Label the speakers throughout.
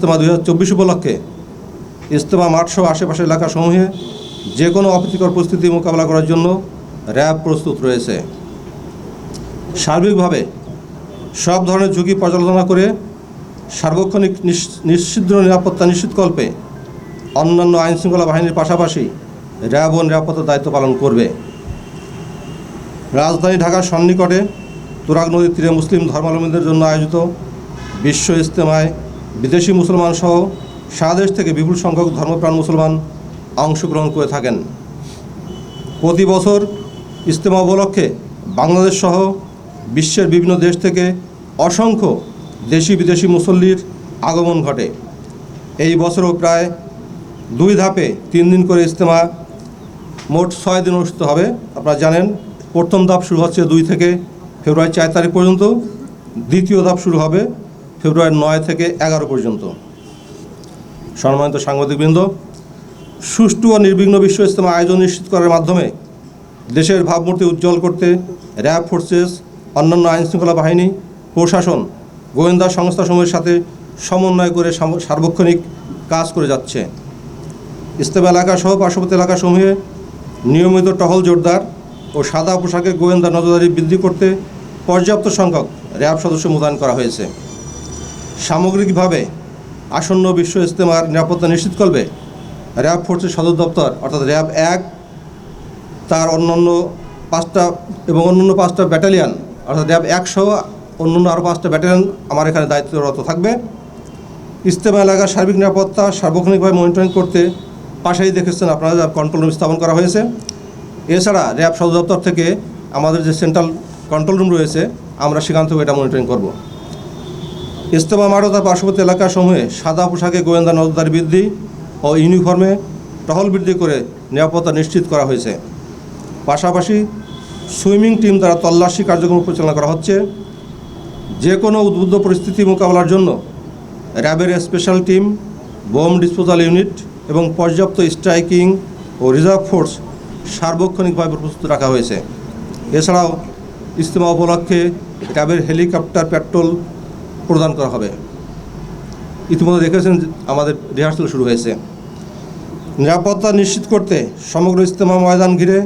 Speaker 1: ইজতেমা দুই হাজার চব্বিশ উপলক্ষে ইজতেমা মাঠসহ আশেপাশের এলাকাসমূহে যে কোনো অপ্রীতিকর পরিস্থিতি মোকাবেলা করার জন্য র্যাব প্রস্তুত রয়েছে। সার্বিকভাবে সব ধরনের ঝুঁকি পর্যালোচনা করে সার্বক্ষণিক নিশ্চিদ্র নিরাপত্তা নিশ্চিতকল্পে অন্যান্য আইনশৃঙ্খলা বাহিনীর পাশাপাশি র্যাব ও নিরাপত্তার দায়িত্ব পালন করবে। রাজধানী ঢাকার সন্নিকটে তুরাগ নদীর তীরে মুসলিম ধর্মাবলম্বীদের জন্য আয়োজিত বিশ্ব ইজতেমায় বিদেশি মুসলমান সহ দেশ থেকে বিপুল সংখ্যক ধর্মপ্রাণ মুসলমান অংশগ্রহণ করে থাকেন। প্রতি বছর ইজতেমা উপলক্ষে বাংলাদেশ সহ বিশ্বের বিভিন্ন দেশ থেকে অসংখ্য দেশি বিদেশি মুসল্লির আগমন ঘটে। এই বছরও প্রায় দুই ধাপে তিন দিন করে ইজতেমা মোট ছয় দিন অনুষ্ঠিত হবে। আপনারা জানেন, প্রথম ধাপ শুরু হচ্ছে দুই থেকে ফেব্রুয়ারি চার তারিখ পর্যন্ত, দ্বিতীয় ধাপ শুরু হবে ফেব্রুয়ারি নয় থেকে এগারো পর্যন্ত। সম্মানিত সাংবাদিকবৃন্দ, সুষ্ঠু ও নির্বিঘ্ন বিশ্ব ইজতেমা আয়োজন নিশ্চিত করার মাধ্যমে দেশের ভাবমূর্তি উজ্জ্বল করতে র্যাব ফোর্সেস, অন্যান্য আইনশৃঙ্খলা বাহিনী, প্রশাসন, গোয়েন্দা সংস্থাসমূহের সাথে সমন্বয় করে সার্বক্ষণিক কাজ করে যাচ্ছে। ইস্তেমা এলাকা সহ পার্শ্ববর্তী এলাকাসমূহে নিয়মিত টহল জোরদার ও সাদা পোশাকে গোয়েন্দা নজরদারি বৃদ্ধি করতে পর্যাপ্ত সংখ্যক র্যাব সদস্য মোতায়েন করা হয়েছে। সামগ্রিকভাবে আসন্ন বিশ্ব ইজতেমার নিরাপত্তা নিশ্চিত করবে র্যাব ফোর্সের সদর দপ্তর, অর্থাৎ র্যাব এক, তার অন্যান্য পাঁচটা এবং অন্যান্য পাঁচটা ব্যাটালিয়ান, অর্থাৎ র্যাব একসহ অন্যান্য আরও পাঁচটা ব্যাটালিয়ান আমার এখানে দায়িত্বরত থাকবে। ইজতেমা এলাকার সার্বিক নিরাপত্তা সার্বক্ষণিকভাবে মনিটরিং করতে পাশেই দেখেছেন আপনারা কন্ট্রোল রুম স্থাপন করা হয়েছে। এছাড়া র্যাব সদর দপ্তর থেকে আমাদের যে সেন্ট্রাল কন্ট্রোল রুম রয়েছে, আমরা সেখান থেকে এটা মনিটরিং করব। ইজতেমা মাঠ ও তার পার্শ্ববর্তী এলাকাসমূহে সাদা পোশাকে গোয়েন্দা নজরদারি বৃদ্ধি ও ইউনিফর্মে টহল বৃদ্ধি করে নিরাপত্তা নিশ্চিত করা হয়েছে। পাশাপাশি সুইমিং টিম দ্বারা তল্লাশি কার্যক্রম পরিচালনা করা হচ্ছে। যে কোনো উদ্বুদ্ধ পরিস্থিতি মোকাবেলার জন্য র্যাবের special team, bomb disposal unit এবং পর্যাপ্ত স্ট্রাইকিং ও রিজার্ভ ফোর্স সার্বক্ষণিকভাবে প্রস্তুত রাখা হয়েছে। এছাড়াও ইজতেমা উপলক্ষে র্যাবের হেলিকপ্টার, পেট্রোল প্রদান করা হবে। ইতিমধ্যে দেখেছেন আমাদের রিহার্সাল শুরু হয়েছে। নিরাপত্তা নিশ্চিত করতে সমগ্র ইজতেমা ময়দান ঘিরে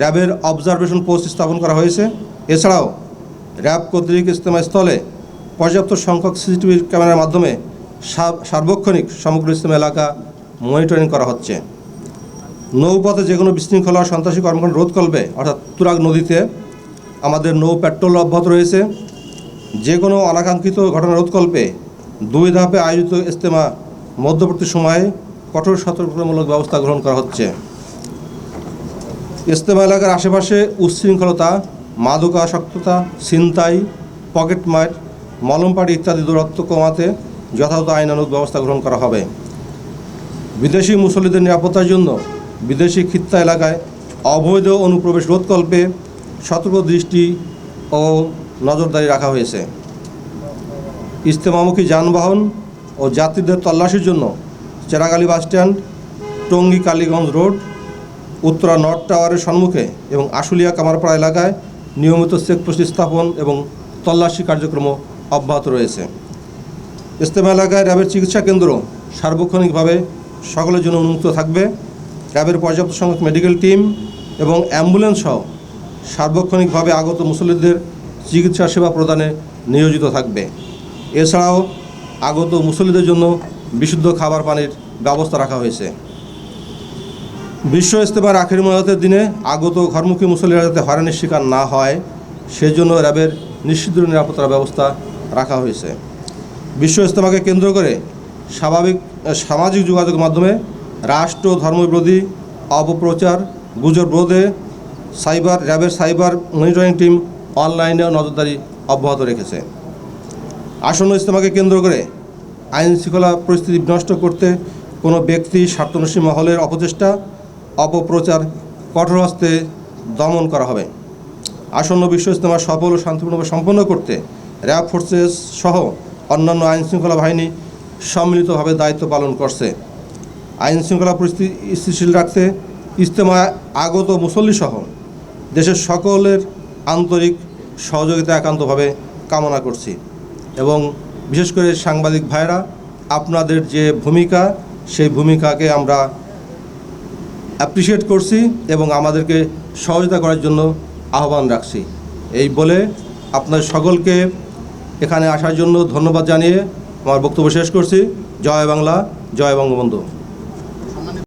Speaker 1: র্যাবের অবজারভেশন পোস্ট স্থাপন করা হয়েছে। এছাড়াও, র্যাব কর্তৃক ইজতেমা স্থলে পর্যাপ্ত সংখ্যক সিসিটিভি ক্যামেরার মাধ্যমে সার্বক্ষণিক সমগ্র ইজতেমা এলাকা মনিটরিং করা হচ্ছে। নৌপথে যে কোনো বিশৃঙ্খলা সন্ত্রাসী কর্মকাণ্ড রোধ করবে, অর্থাৎ তুরাগ নদীতে আমাদের নৌ পেট্রোল অব্যাহত রয়েছে। যে কোনো অনাকাঙ্ক্ষিত ঘটনা রোধকল্পে দুই ধাপে আয়োজিত ইজতেমা মধ্যবর্তী সময়ে কঠোর সতর্কতামূলক ব্যবস্থা গ্রহণ করা হচ্ছে। ইজতেমা এলাকার আশেপাশে উচ্ছৃঙ্খলতা মাদকাসক্ততা ছিনতাই পকেটমার মলমপাটি ইত্যাদি দূরত্ব কমাতে যথাযথ আইনানুগ ব্যবস্থা গ্রহণ করা হবে। বিদেশি মুসল্লিদের নিরাপত্তার জন্য বিদেশি খিত্তা এলাকায় অবৈধ অনুপ্রবেশ রোধকল্পে সতর্ক দৃষ্টি ও নজরদারি রাখা হয়েছে। ইজতেমামুখী যানবাহন ও যাত্রীদের তল্লাশির জন্য Cheragali bus stand Tongi Kaliganj road, Uttara north টাওয়ারের সম্মুখে এবং আশুলিয়া কামারপাড়া এলাকায় নিয়মিত চেকপোস্ট স্থাপন এবং তল্লাশি কার্যক্রম অব্যাহত রয়েছে। ইজতেমা এলাকায় র্যাবের চিকিৎসা কেন্দ্র সার্বক্ষণিকভাবে সকলের জন্য উন্মুক্ত থাকবে। র্যাবের পর্যাপ্ত সংখ্যক মেডিকেল টিম এবং অ্যাম্বুলেন্স সহ সার্বক্ষণিকভাবে আগত মুসল্লিদের চিকিৎসা সেবা প্রদানে নিয়োজিত থাকবে। এছাড়াও আগত মুসল্লিদের জন্য বিশুদ্ধ খাবার পানির ব্যবস্থা রাখা হয়েছে। বিশ্ব ইস্তেমার আখেরি মহাতের দিনে আগত ঘরমুখী মুসল্লিরা যাতে হয়রানির শিকার না হয়, সেজন্য র্যাবের নিশ্চিত নিরাপত্তার ব্যবস্থা রাখা হয়েছে। বিশ্ব ইস্তেমাকে কেন্দ্র করে স্বাভাবিক সামাজিক যোগাযোগ মাধ্যমে রাষ্ট্র ধর্মবিরোধী অপপ্রচার, গুজব রোধে সাইবার, র্যাবের সাইবার মনিটরিং টিম অনলাইনেও নজরদারি অব্যাহত রেখেছে। আসন্ন ইস্তেমাকে কেন্দ্র করে আইন শৃঙ্খলা পরিস্থিতি বিনষ্ট করতে কোনো ব্যক্তি স্বার্থনসী মহলের অপচেষ্টা, অপপ্রচার, কঠোর হস্তে দমন করা হবে। আসন্ন বিশ্ব ইস্তেমা সফল ও শান্তিপূর্ণভাবে সম্পন্ন করতে র্যাব ফোর্সেস সহ অন্যান্য আইন শৃঙ্খলা বাহিনী সম্মিলিতভাবে দায়িত্ব পালন করছে। আইন শৃঙ্খলা পরিস্থিতি স্থিতিশীল রাখতে ইজতেমায় আগত মুসল্লি সহ দেশের সকলের আন্তরিক সহযোগিতা একান্তভাবে কামনা করছি এবং বিশেষ করে সাংবাদিক ভাইরা আপনাদের যে ভূমিকা, সেই ভূমিকাকে আমরা অ্যাপ্রিসিয়েট করছি এবং আমাদেরকে সহযোগিতা করার জন্য আহ্বান রাখছি। এই বলে আপনার সকলকে এখানে আসার জন্য ধন্যবাদ জানিয়ে আমার বক্তব্য শেষ করছি। জয় বাংলা, জয় বঙ্গবন্ধু।